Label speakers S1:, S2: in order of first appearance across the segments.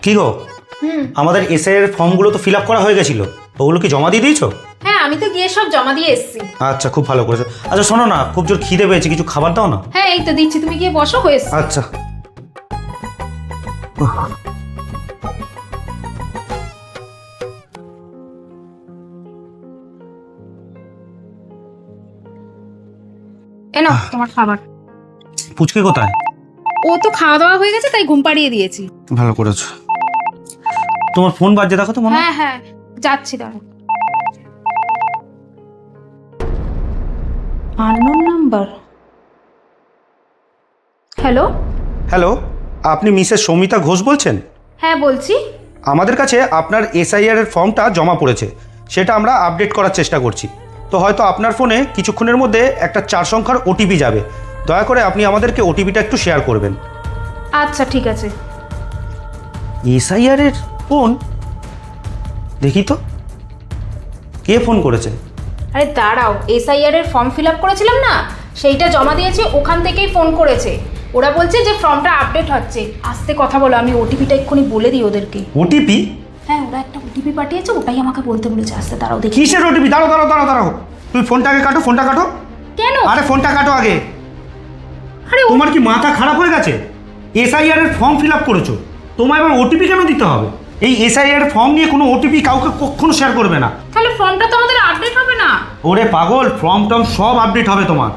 S1: কি গো?
S2: হুম।
S1: আমাদের এসআই এর ফর্মগুলো তো ফিল আপ করা হয়ে গেছিল। ওগুলো কি জমা দিয়ে দিয়েছ?
S2: হ্যাঁ আমি তো গিয়ে সব জমা দিয়ে এসেছি।
S1: আচ্ছা খুব ভালো করেছ। আচ্ছা শোনো না খুব জোর খিদে পেয়েছে কিছু খাবার দাও না?
S2: হ্যাঁ এই তো দিচ্ছি তুমি গিয়ে বসো হয়ে
S1: আচ্ছা।
S2: তোমার খাবার।
S1: পুচকে কোথায়?
S2: ও তো খাওয়া দাওয়া হয়ে গেছে তাই ঘুম পাড়িয়ে দিয়েছি।
S1: ভালো করেছ। তোমার ফোন বাজছে দেখো তো মনে হয়।
S2: হ্যাঁ হ্যাঁ যাচ্ছি দাঁড়ো আননোন নাম্বার। হ্যালো?
S1: হ্যালো আপনি মিসেস সৌমিতা ঘোষ বলছেন?
S2: হ্যাঁ বলছি।
S1: আমাদের কাছে আপনার এসআইআর এর ফর্মটা জমা পড়েছে সেটা আমরা আপডেট করার চেষ্টা করছি। তো হয়তো আপনার ফোনে কিছুক্ষণের মধ্যে একটা চার সংখ্যার ওটিপি যাবে। দয়া করে আপনি আমাদেরকে ওটিপিটা একটু শেয়ার করবেন।
S2: আচ্ছা ঠিক আছে।
S1: এসআইআর এর? ফোন? দেখি তো। কে ফোন করেছে?
S2: আরে দাঁড়াও এসআইআর এর ফর্ম ফিল আপ করেছিলাম না? সেইটা জমা দিয়েছে ওখান থেকেই ফোন করেছে। ওরা বলছে যে ফর্মটা আপডেট হচ্ছে। আস্তে কথা বলো আমি ওটিপিটা এক্ষুনি বলে দিই ওদেরকে।
S1: ওটিপি
S2: হ্যাঁ ওরা একটা ওটিপি পাঠিয়েছে ওটাই আমাকে বলতে বলেছে। আস্তে দাঁড়াও দেখি।
S1: কিসের ওটিপি দাঁড়াও দাঁড়াও দাঁড়াও দাঁড়াও। তুমি ফোনটা আগে কাটো ফোনটা কাটো।
S2: কেন?
S1: আরে ফোনটা কাটো আগে।
S2: আরে
S1: তোমার কি মাথা খারাপ হয়ে গেছে? এসআইআর এর ফর্ম ফিল আপ করেছ। তোমায় এবার ওটিপি কেন দিতে হবে? এই এসআইআর ফর্ম নিয়ে কোনো ওটিপি কাউকে কখনো শেয়ার করবে না।
S2: তাহলে ফর্মটা তো আমাদের আপডেট হবে না।
S1: ওরে পাগল ফর্ম টর্ম সব আপডেট হবে তোমার।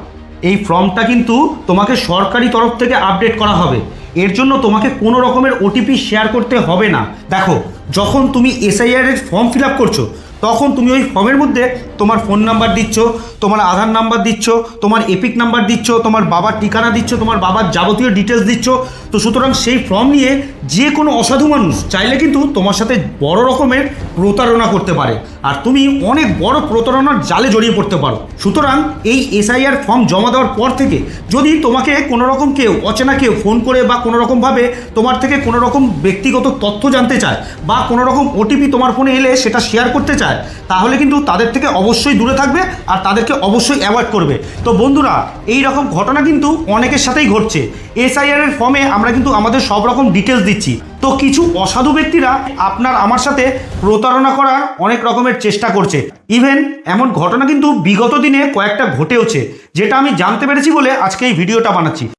S1: এই ফর্মটা কিন্তু তোমাকে সরকারি তরফ থেকে আপডেট করা হবে। এর জন্য তোমাকে কোনো রকমের ওটিপি শেয়ার করতে হবে না। দেখো যখন তুমি এসআইআর এর ফর্ম ফিল আপ করছ তখন তুমি ওই ফর্মের মধ্যে তোমার ফোন নাম্বার দিচ্ছ, তোমার আধার নাম্বার দিচ্ছ, তোমার এপিক নাম্বার দিচ্ছ, তোমার বাবার ঠিকানা দিচ্ছ, তোমার বাবার যাবতীয় ডিটেলস দিচ্ছ। তো সুতরাং সেই ফর্ম নিয়ে যে কোনো অসাধু মানুষ চাইলে কিন্তু তোমার সাথে বড় রকমের প্রতারণা করতে পারে। আর তুমি অনেক বড় প্রতারণার জালে জড়িয়ে পড়তে পারো। সুতরাং এই এসআইআর ফর্ম জমা দেওয়ার পর থেকে যদি তোমাকে কোনো রকম কেউ, অচেনা কেউ ফোন করে বা কোনো রকমভাবে তোমার থেকে কোনো রকম ব্যক্তিগত তথ্য জানতে চায় বা কোনো রকম ওটিপি তোমার ফোনে এলে সেটা শেয়ার করতে চায় তাহলে কিন্তু তাদের থেকে অবশ্যই দূরে থাকবে আর তাদেরকে অবশ্যই অ্যাভয়েড করবে। তো বন্ধুরা এই রকম ঘটনা কিন্তু অনেকের সাথেই ঘটছে। এসআইআর এর ফর্মে আমরা কিন্তু আমাদের সব রকম ডিটেলস দিচ্ছি। তো কিছু অসাধু ব্যক্তিরা আপনার আমার সাথে প্রতারণা করার অনেক রকমের চেষ্টা করছে। ইভেন এমন ঘটনা কিন্তু বিগত দিনে কয়েকটা ঘটেওছে, যেটা আমি জানতে পেরেছি বলে আজকে এই ভিডিওটা বানাচ্ছি।